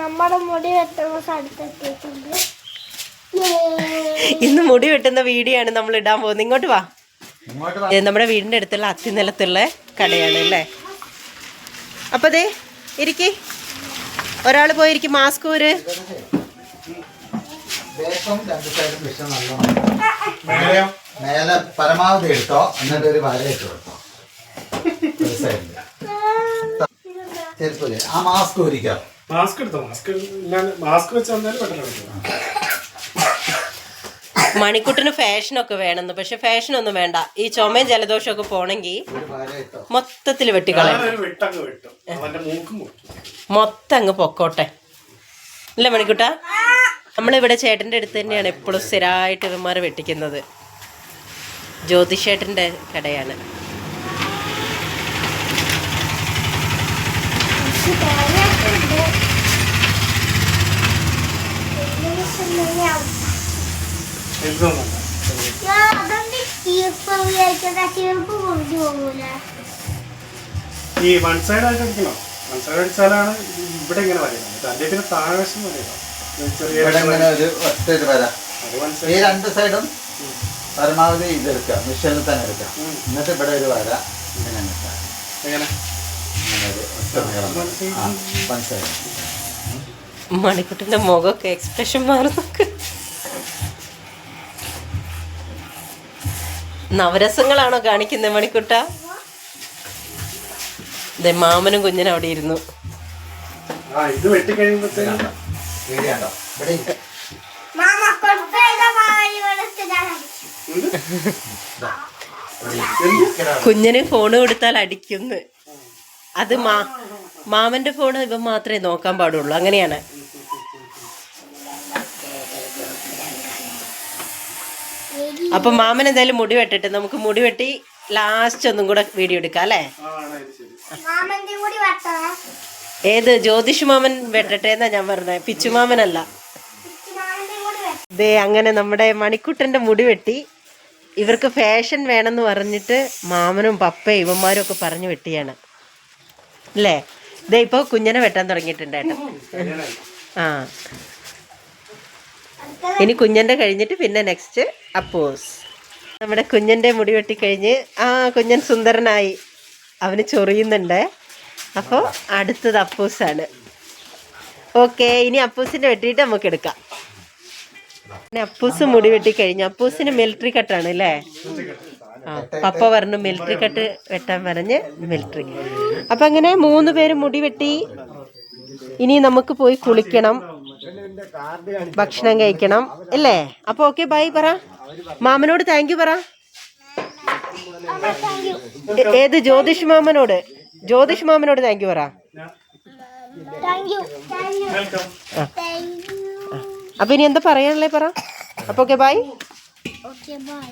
നമ്മുടെ മുടി വെട്ടുന്ന സ്ഥലത്തെത്തിയിട്ടുണ്ട്. ഇന്ന് മുടി വെട്ടുന്ന വീഡിയോ ആണ് നമ്മൾ ഇടാൻ പോകുന്നത്. ഇങ്ങോട്ട് വാ. നമ്മുടെ വീടിന്റെ അടുത്തുള്ള അത്തിനിലത്തുള്ള കടയാണ് അല്ലേ? അപ്പൊ ദേ ഇരിക്കി. ഒരാൾ പോയിരിക്കും. മാസ്ക് ഊര്. മേലെ പരമാവധി എടുത്തോ എന്നിട്ട് ഒരു വര ഇട്ട് കൊടുത്തോ. ആ മാസ്ക് ഊരിക്കാം. മാസ്ക് എടുത്തോ? മാസ്ക് ഇല്ലാണ്ട് മാസ്ക് വെച്ച് വന്നാലും പെട്ടെന്ന് മണിക്കുട്ടിന് ഫാഷനൊക്കെ വേണമെന്ന് പക്ഷെ ഫാഷനൊന്നും വേണ്ട. ഈ ചുമയും ജലദോഷം ഒക്കെ പോണെങ്കിൽ മൊത്തത്തിൽ വെട്ടിക്കളയും ഞാനൊരു വെട്ടങ്ങ് വെട്ടും. അവന്റെ മൂക്കും മുട്ടും മൊത്തം അങ്ങ് പൊക്കോട്ടെ. അല്ലേ മണിക്കുട്ട? നമ്മളിവിടെ ചേട്ടന്റെ അടുത്ത് തന്നെയാണ് എപ്പോഴും സ്ഥിരമായിട്ട് ഇവന്മാർ വെട്ടിക്കുന്നത്. ജ്യോതിഷേട്ടന്റെ കടയാണ്. ഈ വൺ സൈഡ് ആയിട്ട് അടിക്കണോ വൺ സൈഡ് അടിച്ചാലാണ് ഇവിടെ ഇങ്ങനെ വരയുന്നത്. അതിന്റെ പിന്നെ താഴ്വശം വരയുക ചെറിയ ഇത് ഇങ്ങനെ ഒരു ഒറ്റ ഒരു വര. അത് വൺ ഈ രണ്ട് സൈഡും പരമാവധി മിഷനിൽ തന്നെ എടുക്കാം. എന്നിട്ട് ഇവിടെ ഒരു വര ഇങ്ങനെ മണിക്കുട്ടിന്റെ മുഖമൊക്കെ എക്സ്പ്രഷൻ മാറുന്നൊക്കെ നവരസങ്ങളാണോ കാണിക്കുന്നത് മണിക്കുട്ട? ദേ മാമനും കുഞ്ഞിനും അവിടെ ഇരുന്നു. ആ ഇത് കുഞ്ഞിന് ഫോൺ കൊടുത്താൽ അടിക്കുന്നു. അത് മാ മാമന്റെ ഫോൺ ഇവൻ മാത്രമേ നോക്കാൻ പാടുള്ളൂ. അങ്ങനെയാണ്. അപ്പൊ മാമൻ എന്തായാലും മുടി വെട്ടിട്ട് നമുക്ക് മുടി വെട്ടി ലാസ്റ്റ് ഒന്നും കൂടെ വീഡിയോ എടുക്കാം അല്ലേ? ഏത്? ജ്യോതിഷ് മാമൻ വെട്ടട്ടെ എന്നാ ഞാൻ പറഞ്ഞത് പിച്ചുമാമനല്ല മാമന്റെ കൂടി ദേ അങ്ങനെ നമ്മുടെ മണിക്കുട്ടന്റെ മുടി വെട്ടി. ഇവർക്ക് ഫാഷൻ വേണമെന്ന് പറഞ്ഞിട്ട് മാമനും പപ്പയും ഇവന്മാരും ഒക്കെ പറഞ്ഞു വെട്ടിയാണ്. അല്ലേ ഇതേ ഇപ്പൊ കുഞ്ഞനെ വെട്ടാൻ തുടങ്ങിയിട്ടുണ്ട് കേട്ടോ. ആ. ഇനി കുഞ്ഞന്റെ കഴിഞ്ഞിട്ട് പിന്നെ നെക്സ്റ്റ് അപ്പോസ്. നമ്മുടെ കുഞ്ഞന്റെ മുടി വെട്ടി കഴിഞ്ഞ് ആ കുഞ്ഞൻ സുന്ദരനായി. അവന് ചൊറിയുന്നുണ്ട്. അപ്പോൾ അടുത്തത് അപ്പൂസാണ്. ഓക്കെ ഇനി അപ്പൂസിന്റെ വെട്ടിയിട്ട് നമുക്ക് എടുക്കാം. പിന്നെ അപ്പൂസ് മുടി വെട്ടി അപ്പൂസിന് മിലിറ്ററി കട്ടാണ് അല്ലേ ആ പപ്പ പറഞ്ഞു മിലിറ്ററി കട്ട് വെട്ടാൻ പറഞ്ഞ് മിലിറ്ററി അപ്പം അങ്ങനെ മൂന്ന് പേര് മുടി വെട്ടി. ഇനി നമുക്ക് പോയി കുളിക്കണം. ഭക്ഷണം കഴിക്കണം. അല്ലേ? അപ്പൊ ഓക്കെ ബൈ പറ. മാമനോട് താങ്ക് യു പറ. ഏത് ജ്യോതിഷ് മാമനോട്? ജ്യോതിഷ് മാമനോട് താങ്ക് യു പറ. അപ്പൊ ഇനി എന്താ പറയാനുള്ളേ പറ. അപ്പൊ ഓക്കെ ബൈ ഓക്കെ ബൈ